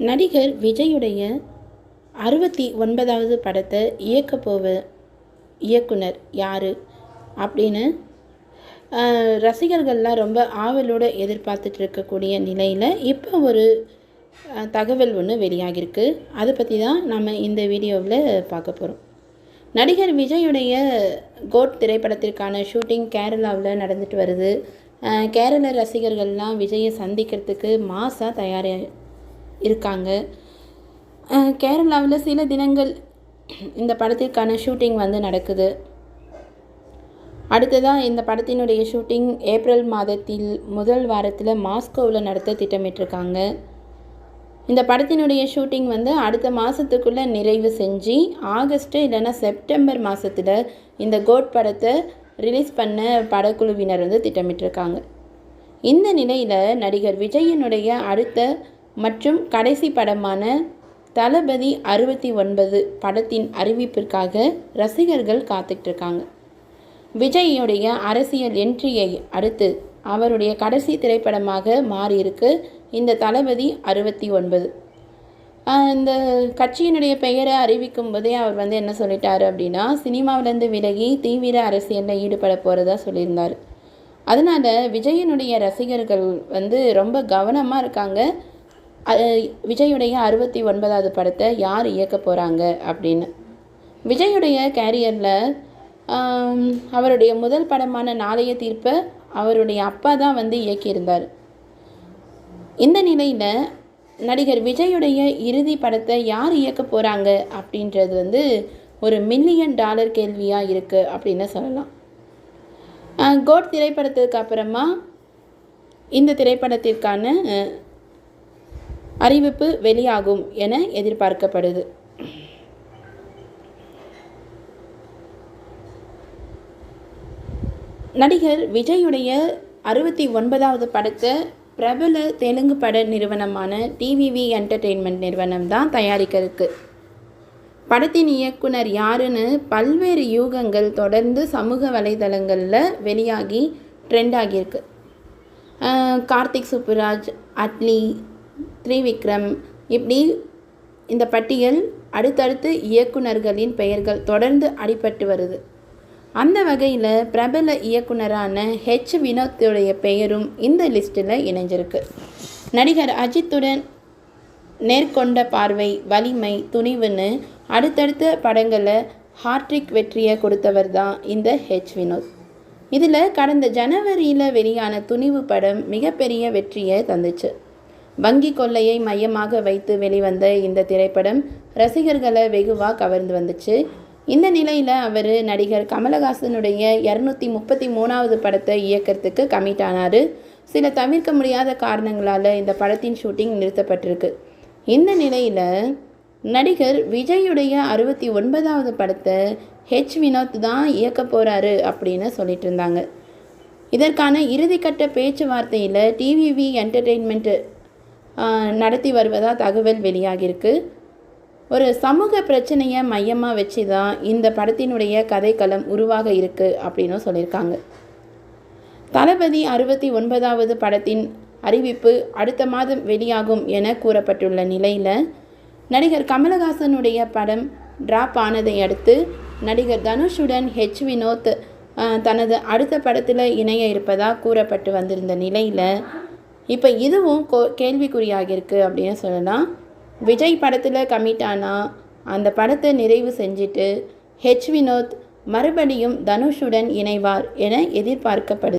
நடிகர் விஜயுடைய அறுபத்தி ஒன்பதாவது படத்தை இயக்கப் போவ இயக்குனர் யார்? அப்படின்னு ரசிகர்கள்லாம் ரொம்ப ஆவலோடு எதிர்பார்த்துட்டு இருக்கக்கூடிய நிலையில் இப்போ ஒரு தகவல் ஒன்று வெளியாகிருக்கு. அதை பற்றி தான் நம்ம இந்த வீடியோவில் பார்க்க போகிறோம் நடிகர் விஜயுடைய கோட் திரைப்படத்திற்கான ஷூட்டிங் கேரளாவில் நடந்துட்டு வருது. கேரள ரசிகர்கள்லாம் விஜயை சந்திக்கிறதுக்கு மாசாக தயாராக இருக்காங்க. கேரளாவில் சில தினங்கள் இந்த படத்திற்கான ஷூட்டிங் வந்து நடக்குது. அடுத்ததாக இந்த படத்தினுடைய ஷூட்டிங் ஏப்ரல் மாதத்தில் முதல் வாரத்தில் மாஸ்கோவில் நடத்த திட்டமிட்டிருக்காங்க. இந்த படத்தினுடைய ஷூட்டிங் வந்து அடுத்த மாதத்துக்குள்ளே நிறைவு செஞ்சு ஆகஸ்ட்டு இல்லைன்னா செப்டம்பர் மாதத்தில் இந்த கோட் படத்தை ரிலீஸ் பண்ண படக்குழுவினர் வந்து திட்டமிட்டிருக்காங்க. இந்த நிலையில் நடிகர் விஜயனுடைய அடுத்த மற்றும் கடைசி படமான தளபதி அறுபத்தி ஒன்பது படத்தின் அறிவிப்பிற்காக ரசிகர்கள் காத்துட்ருக்காங்க விஜயுடைய அரசியல் என்ட்ரியை அடுத்து அவருடைய கடைசி திரைப்படமாக மாறியிருக்கு இந்த தளபதி அறுபத்தி ஒன்பது. இந்த கட்சியினுடைய பெயரை அறிவிக்கும் போதே அவர் வந்து என்ன சொல்லிட்டாரு அப்படின்னா சினிமாவிலேருந்து விலகி தீவிர அரசியலில் ஈடுபட போகிறதா சொல்லியிருந்தார். அதனால் விஜயனுடைய ரசிகர்கள் வந்து ரொம்ப கவனமாக இருக்காங்க. விஜயுடைய அறுபத்தி ஒன்பதாவது படத்தை யார் இயக்க போகிறாங்க அப்படின்னு. விஜயுடைய கேரியரில் அவருடைய முதல் படமான நாளைய தீர்ப்பை அவருடைய அப்பா தான் வந்து இயக்கியிருந்தார். இந்த நிலையில் நடிகர் விஜயுடைய இறுதி படத்தை யார் இயக்க போகிறாங்க அப்படின்றது வந்து ஒரு மில்லியன் டாலர் கேள்வியாக இருக்குது அப்படின்னு சொல்லலாம். கோட் திரைப்படத்துக்கு அப்புறமா இந்த திரைப்படத்திற்கான அறிவிப்பு வெளியாகும் என எதிர்பார்க்கப்படுது. நடிகர் விஜயுடைய அறுபத்தி ஒன்பதாவது படத்தை பிரபல தெலுங்கு பட நிறுவனமான டிவிவி என்டர்டெயின்மெண்ட் நிறுவனம் தான் தயாரிக்க இருக்கு படத்தின் இயக்குனர் யாருன்னு பல்வேறு யூகங்கள் தொடர்ந்து சமூக வலைதளங்களில் வெளியாகி ட்ரெண்ட் ஆகியிருக்கு. கார்த்திக் சுப்புராஜ் அட்லி த்ரிவிக்ரம். இப்படி இந்த பட்டியல் அடுத்தடுத்து இயக்குனர்களின் பெயர்கள் தொடர்ந்து அடிபட்டு வருது. அந்த வகையில் பிரபல இயக்குனரான ஹெச் வினோத்துடைய பெயரும் இந்த லிஸ்ட்டில் இணைஞ்சிருக்கு. நடிகர் அஜித்துடன் நேர்கொண்ட பார்வை வலிமை துணிவுன்னு அடுத்தடுத்த படங்களில் ஹார்ட்ரிக் வெற்றியை கொடுத்தவர் தான் இந்த ஹெச் வினோத். இதில் கடந்த ஜனவரியில் வெளியான துணிவு படம் மிகப்பெரிய வெற்றியை தந்துச்சு. வங்கி கொள்ளையை மையமாக வைத்து வெளிவந்த இந்த திரைப்படம் ரசிகர்களை வெகுவாக கவர்ந்து வந்துச்சு. இந்த நிலையில் அவர் நடிகர் கமலஹாசனுடைய இரநூத்தி முப்பத்தி மூணாவது படத்தை இயக்கிறதுக்கு கமிட் ஆனார். சில தவிர்க்க முடியாத காரணங்களால் இந்த படத்தின் ஷூட்டிங் நிறுத்தப்பட்டிருக்கு. இந்த நிலையில் நடிகர் விஜயுடைய அறுபத்தி ஒன்பதாவது படத்தை ஹெச் வினோத் தான் இயக்க போகிறாரு அப்படின்னு சொல்லிட்டு இருந்தாங்க. இதற்கான இறுதிக்கட்ட பேச்சுவார்த்தையில் டிவிவி என்டர்டெயின்மெண்ட் நடத்தி வருவதாக தகவல் வெளியாகியிருக்கு. ஒரு சமூக பிரச்சனையை மையமாக வச்சு தான் இந்த படத்தினுடைய கதைக்களம் உருவாக இருக்குது அப்படின்னும் சொல்லியிருக்காங்க. தளபதி அறுபத்தி ஒன்பதாவது படத்தின் அறிவிப்பு அடுத்த மாதம் வெளியாகும் என கூறப்பட்டுள்ள நிலையில் நடிகர் கமலஹாசனுடைய படம் டிராப் ஆனதை அடுத்து நடிகர் தனுஷுடன் ஹெச் வினோத் தனது அடுத்த படத்தில் இணைய இருப்பதாக கூறப்பட்டு வந்திருந்த நிலையில் இப்போ இதுவும் கோ கேள்விக்குறியாகிருக்கு அப்படின்னு சொல்லலாம் விஜய் படத்தில் கமிட் ஆனால் அந்த படத்தை நிறைவு செஞ்சுட்டு ஹெச் வினோத் மறுபடியும் தனுஷுடன் இணைவார் என எதிர்பார்க்கப்படுது.